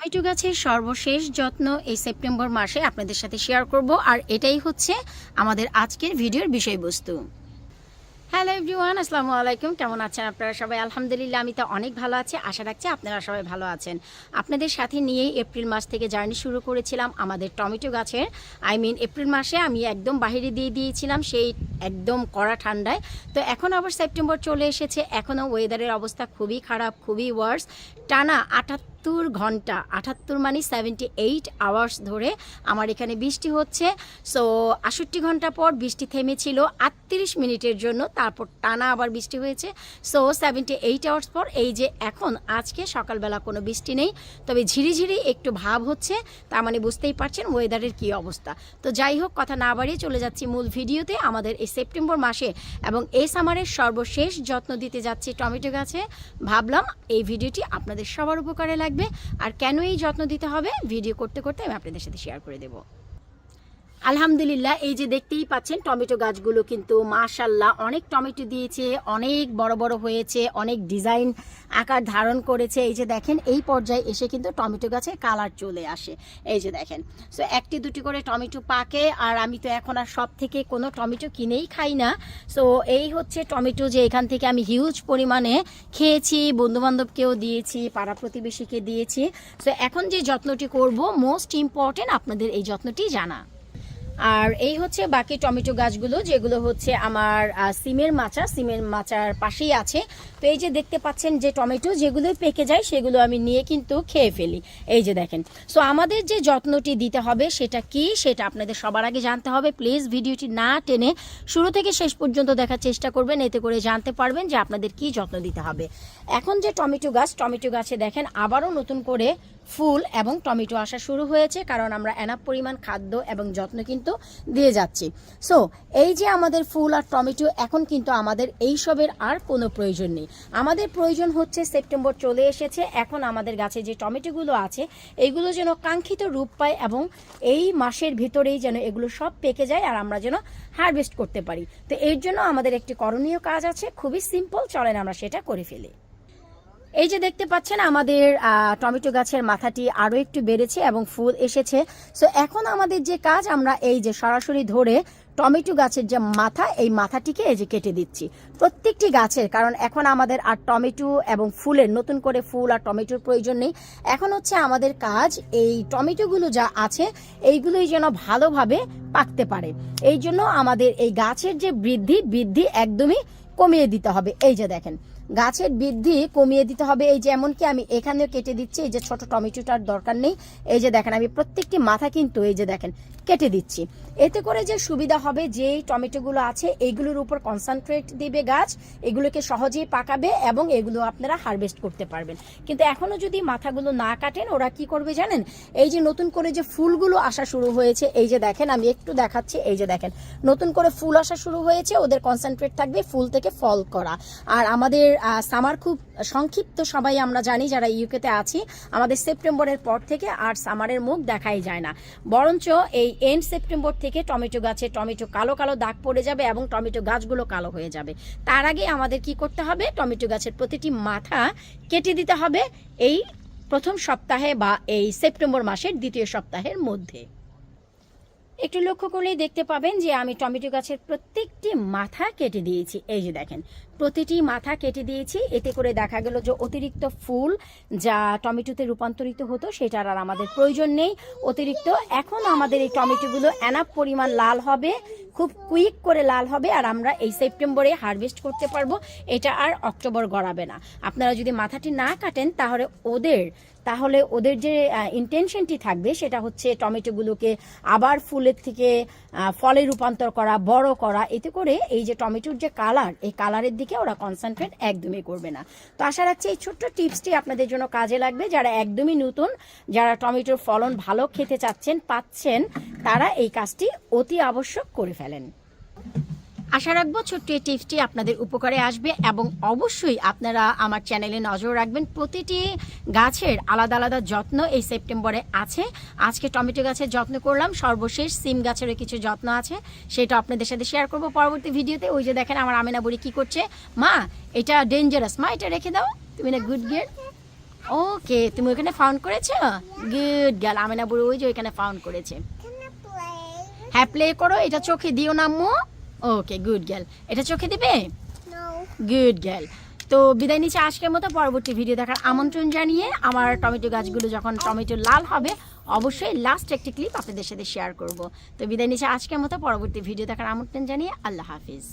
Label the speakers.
Speaker 1: Tomato গাছের সর্বশেষ যত্ন এই সেপ্টেম্বর মাসে আপনাদের সাথে শেয়ার করব। আর এটাই হচ্ছে আমাদের আজকের ভিডিওর বিষয়বস্তু। হ্যালো এভরিওয়ান আসসালামু আলাইকুম। কেমন আছেন আপনারা সবাই? আলহামদুলিল্লাহ, আমি তো অনেক ভালো আছি। আশা রাখছি আপনারা সবাই ভালো আছেন। আপনাদের সাথে নিয়েই এপ্রিল মাস থেকে জার্নি শুরু করেছিলাম আমাদের টমেটো গাছের। আই মিন এপ্রিল মাসে আমি একদম বাহিরে দিয়ে দিয়েছিলাম, সেই একদম কড়া ঠান্ডায়। তো এখন আবার সেপ্টেম্বর চলে এসেছে। এখনও ওয়েদারের অবস্থা খুবই খারাপ, খুবই ওয়ার্স টানা আটাত্তর ঘণ্টা, আটাত্তর মানে সেভেন্টি এইট আওয়ার্স ধরে আমার এখানে বৃষ্টি হচ্ছে। সো আষট্টি ঘণ্টা পর বৃষ্টি থেমেছিল, আটত্রিশ মিনিটের জন্য তারপর টানা আবার বৃষ্টি হয়েছে। সো সেভেন্টি এইট আওয়ার্স পর এই যে এখন, আজকে সকালবেলা কোনো বৃষ্টি নেই, তবে ঝিরিঝিরি একটু ভাব হচ্ছে, তার মানে বুঝতেই পারছেন ওয়েদারের কী অবস্থা। তো যাই হোক, কথা না বাড়িয়ে চলে যাচ্ছি মূল ভিডিওতে। আমাদের এই সেপ্টেম্বর মাসে এবং এই সামারের সর্বশেষ যত্ন দিতে যাচ্ছি টমেটো গাছে। ভাবলাম এই ভিডিওটি আপনাদের সবার উপকারে লাগবে। আর কেন এই যত্ন দিতে হবে? ভিডিও করতে করতে আমি আপনাদের সাথে শেয়ার করে দেবো। আলহামদুলিল্লাহ, এই যে দেখতেই পাচ্ছেন টমেটো গাছগুলো কিন্তু মাশাল্লাহ অনেক টমেটো দিয়েছে, অনেক বড় বড় হয়েছে, অনেক ডিজাইন আকার ধারণ করেছে। এই যে দেখেন, এই পর্যায়ে এসে কিন্তু টমেটো গাছে কালার চলে আসে। এই যে দেখেন সো একটি দুটি করে টমেটো পাকে, আর আমি তো এখন আর সব থেকে কোনো টমেটো কিনেই খাই না। সো এই হচ্ছে টমেটো যে এখান থেকে আমি হিউজ পরিমাণে খেয়েছি, বন্ধুবান্ধবকেও দিয়েছি, পাড়া প্রতিবেশীকে দিয়েছি। সো এখন যে যত্নটি করব মোস্ট ইম্পর্টেন্ট আপনাদের এই যত্নটি জানা। আর এই হচ্ছে বাকি টমেটো গাছগুলো, যেগুলো হচ্ছে আমার সিমের মাচা। সিমের মাচার পাশেই আছে। তো এই যে দেখতে পাচ্ছেন যে টমেটো যেগুলো পেকে যায়, সেগুলো আমি নিয়ে কিন্তু খেয়ে ফেলি। এই যে দেখেন। সো আমাদের যে যত্নটি দিতে হবে, সেটা কি? সেটা আপনাদের সবার আগে জানতে হবে। প্লিজ ভিডিওটি না টেনে শুরু থেকে শেষ পর্যন্ত দেখার চেষ্টা করবেন। এতে করে জানতে পারবেন যে আপনাদের কি যত্ন দিতে হবে। এখন যে টমেটো গাছ, টমেটো গাছে দেখেন আবারও নতুন করে ফুল এবং টমেটো আসা শুরু হয়েছে, কারণ আমরা এনাফ পরিমাণ খাদ্য এবং যত্ন কিন্তু দিয়ে যাচ্ছি। সো এই যে আমাদের ফুল আর টমেটো, এখন কিন্তু আমাদের এইসবের আর কোনো প্রয়োজন নেই। আমাদের প্রয়োজন হচ্ছে সেপ্টেম্বর চলে এসেছে, এখন আমাদের গাছে যে টমেটোগুলো আছে এইগুলো যেন কাঙ্ক্ষিত রূপ পায় এবং এই মাসের ভিতরেই যেন এগুলো সব পেকে যায় আর আমরা যেন হারভেস্ট করতে পারি। তো এর জন্য আমাদের একটি করণীয় কাজ আছে, খুবই সিম্পল চলেন আমরা সেটা করে ফেলি। এই যে দেখতে পাচ্ছেন, আমাদের টমেটো গাছের মাথাটি আরও একটু বেড়েছে এবং ফুল এসেছে। সো এখন আমাদের যে কাজ, আমরা এই যে সরাসরি ধরে টমেটো গাছের যে মাথা, এই মাথাটিকে এই যে কেটে দিচ্ছি। প্রত্যেকটি গাছের, কারণ এখন আমাদের আর টমেটো এবং ফুলের, নতুন করে ফুল আর টমেটোর প্রয়োজন নেই। এখন হচ্ছে আমাদের কাজ, এই টমেটোগুলো যা আছে, এইগুলোই যেন ভালোভাবে পাকতে পারে। এই জন্য আমাদের এই গাছের যে বৃদ্ধি বৃদ্ধি একদমই কমিয়ে দিতে হবে। এই যে দেখেন গাছের বৃদ্ধি কমিয়ে দিতে হবে। এই যে এমনকি আমি এখানেও কেটে দিচ্ছি, এই যে ছোট টমেটোটার দরকার নেই। এই যে দেখেন, আমি প্রত্যেকটি মাথা কিন্তু এই যে দেখেন, কেটে দিচ্ছি। এতে করে যে সুবিধা হবে, যেই টমেটোগুলো আছে এইগুলোর উপর কনসেন্ট্রেট দিবে গাছ, এগুলোকে সহজেই পাকাবে এবং এগুলো আপনারা হারভেস্ট করতে পারবেন। কিন্তু এখনও যদি মাথাগুলো না কাটেন, ওরা কি করবে জানেন? এই যে নতুন করে যে ফুলগুলো আসা শুরু হয়েছে, এই যে দেখেন, আমি একটু দেখাচ্ছি, এই যে দেখেন, নতুন করে ফুল আসা শুরু হয়েছে, ওদের কনসেন্ট্রেট থাকবে ফুল থেকে ফল করা। আর আমাদের সামার খুব সংক্ষিপ্ত সবাই আমরা জানি যারা ইউকেতে আছি। আমাদের সেপ্টেম্বরের পর থেকে আর সামারের মুখ দেখাই যায় না। বরঞ্চ এই এন্ড সেপ্টেম্বর থেকে টমেটো গাছে টমেটো কালো কালো দাগ পড়ে যাবে এবং টমেটো গাছগুলো কালো হয়ে যাবে। তার আগে আমাদের কি করতে হবে? টমেটো গাছের প্রতিটি মাথা কেটে দিতে হবে এই প্রথম সপ্তাহে বা এই সেপ্টেম্বর মাসের দ্বিতীয় সপ্তাহের মধ্যে। একটু লক্ষ্য করলেই দেখতে পাবেন যে আমি টমেটো গাছের প্রত্যেকটি মাথা কেটে দিয়েছি। এই যে দেখেন, প্রতিটি মাথা কেটে দিয়েছি। এতে করে দেখা গেল যে অতিরিক্ত ফুল যা টমেটোতে রূপান্তরিত হতো, সেটার আর আমাদের প্রয়োজন নেই। অতিরিক্ত, এখন আমাদের এই টমেটোগুলো অ্যানাপ পরিমাণ লাল হবে। খুব কুইক করে লাল হবে আর আমরা এই সেপ্টেম্বরে হারভেস্ট করতে পারব। এটা আর অক্টোবর গড়াবে না। আপনারা যদি মাথাটি না কাটেন, তাহলে ওদের তাহলে ওদের যে ইন্টেনশনটি থাকবে, সেটা হচ্ছে টমেটোগুলোকে আবার ফুলের থেকে ফলে রূপান্তর করা, বড় করা, এতে করে এই যে টমেটোর যে কালার এই কালারের দিকে ওরা কনসেন্ট্রেট একদমই করবে না। তো আশা রাখছি এই ছোট্ট টিপসটি আপনাদের জন্য কাজে লাগবে। যারা একদমই নতুন, যারা টমেটোর ফলন ভালো খেতে চাচ্ছেন, পাচ্ছেন তারা এই কাজটি অতি আবশ্যক করে ফেলেন। আশা রাখব ছোট্ট এই টিপসটি আপনাদের উপকারে আসবে এবং অবশ্যই আপনারা আমার চ্যানেলে নজর রাখবেন। প্রতিটি গাছের আলাদা আলাদা যত্ন এই সেপ্টেম্বরে আছে। আজকে টমেটো গাছের যত্ন করলাম, সর্বশেষ সিম গাছেরও কিছু যত্ন আছে। সেটা আপনাদের সাথে শেয়ার করব পরবর্তী ভিডিওতে। ওই যে দেখেন আমার আমিনা বুড়ি কী করছে। মা, এটা ডেঞ্জারাস মা, এটা রেখে দাও। তুমি না গুড গিয়ার ওকে তুমি ওইখানে ফাউন্ড করেছ? গুড গার্ল আমেনা বুড়ো ওই যে ওইখানে ফাউন্ড করেছে? হ্যাঁ প্লে করো এটা চোখে দিও না আম্মু। ওকে গুড গ্যাল এটা চোখে দিবে? গুড গেল তো বিদায় নিচ্ছে আজকের মতো পরবর্তী ভিডিও দেখার আমন্ত্রণ জানিয়ে আমার টমেটো গাছগুলো যখন টমেটো লাল হবে অবশ্যই লাস্ট একটি ক্লিপ আপনাদের সাথে শেয়ার করব। তো বিদায় নিচ্ছে আজকের মতো পরবর্তী ভিডিও দেখার আমন্ত্রণ জানিয়ে আল্লাহ হাফিজ।